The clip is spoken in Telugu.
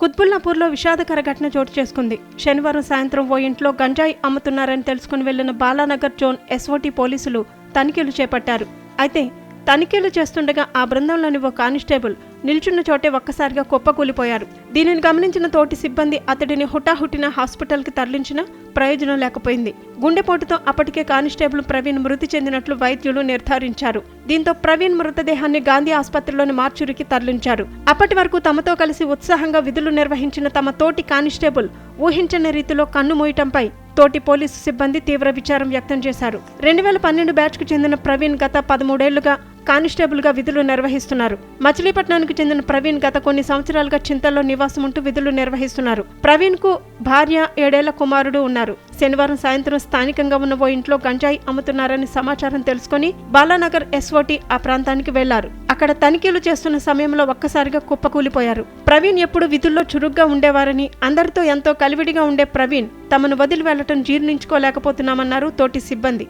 కుత్బుల్లాపూర్లో విషాదకర ఘటన చోటు చేసుకుంది. శనివారం సాయంత్రం ఓ ఇంట్లో గంజాయి అమ్ముతున్నారని తెలుసుకుని వెళ్ళిన బాలానగర్ జోన్ ఎస్ఓటీ పోలీసులు తనిఖీలు చేపట్టారు. అయితే తనిఖీలు చేస్తుండగా ఆ బృందంలోని ఓ కానిస్టేబుల్ నిల్చున్న చోటే ఒక్కసారిగా కుప్పకూలిపోయారు. దీనిని గమనించిన తోటి సిబ్బంది అతడిని హుటాహుటిన హాస్పిటల్కి తరలించిన ప్రయోజనం లేకపోయింది. గుండెపోటుతో అప్పటికే కానిస్టేబుల్ ప్రవీణ్ మృతి చెందినట్లు వైద్యులు నిర్ధారించారు. దీంతో ప్రవీణ్ మృతదేహాన్ని గాంధీ ఆసుపత్రిలోని మార్చురికి తరలించారు. అప్పటి వరకు తమతో కలిసి ఉత్సాహంగా విధులు నిర్వహించిన తమ తోటి కానిస్టేబుల్ ఊహించని రీతిలో కన్ను మూయటంపై తోటి పోలీసు సిబ్బంది తీవ్ర విచారం వ్యక్తం చేశారు. రెండు వేల పన్నెండు బ్యాచ్కు చెందిన ప్రవీణ్ గత పదమూడేళ్ళుగా కానిస్టేబుల్గా విధులు నిర్వహిస్తున్నారు. మచిలీపట్నానికి చెందిన ప్రవీణ్ గత కొన్ని సంవత్సరాలుగా చింతల్లో నివాసం ఉంటూ విధులు నిర్వహిస్తున్నారు. ప్రవీణ్కు భార్య ఏడేళ్ళ కుమారుడు ఉన్నారు. శనివారం సాయంత్రం స్థానికంగా ఉన్న ఓ ఇంట్లో గంజాయి అమ్ముతున్నారని సమాచారం తెలుసుకుని బాలానగర్ ఎస్ఓటి ఆ ప్రాంతానికి వెళ్ళారు. అక్కడ తనిఖీలు చేస్తున్న సమయంలో ఒక్కసారిగా కుప్పకూలిపోయారు. ప్రవీణ్ ఎప్పుడు విధుల్లో చురుగ్గా ఉండేవారని అందరితో ఎంతో కలివిడిగా ఉండే ప్రవీణ్ తమను వదిలి వెళ్ళటం జీర్ణించుకోలేకపోతున్నామన్నారు తోటి సిబ్బంది.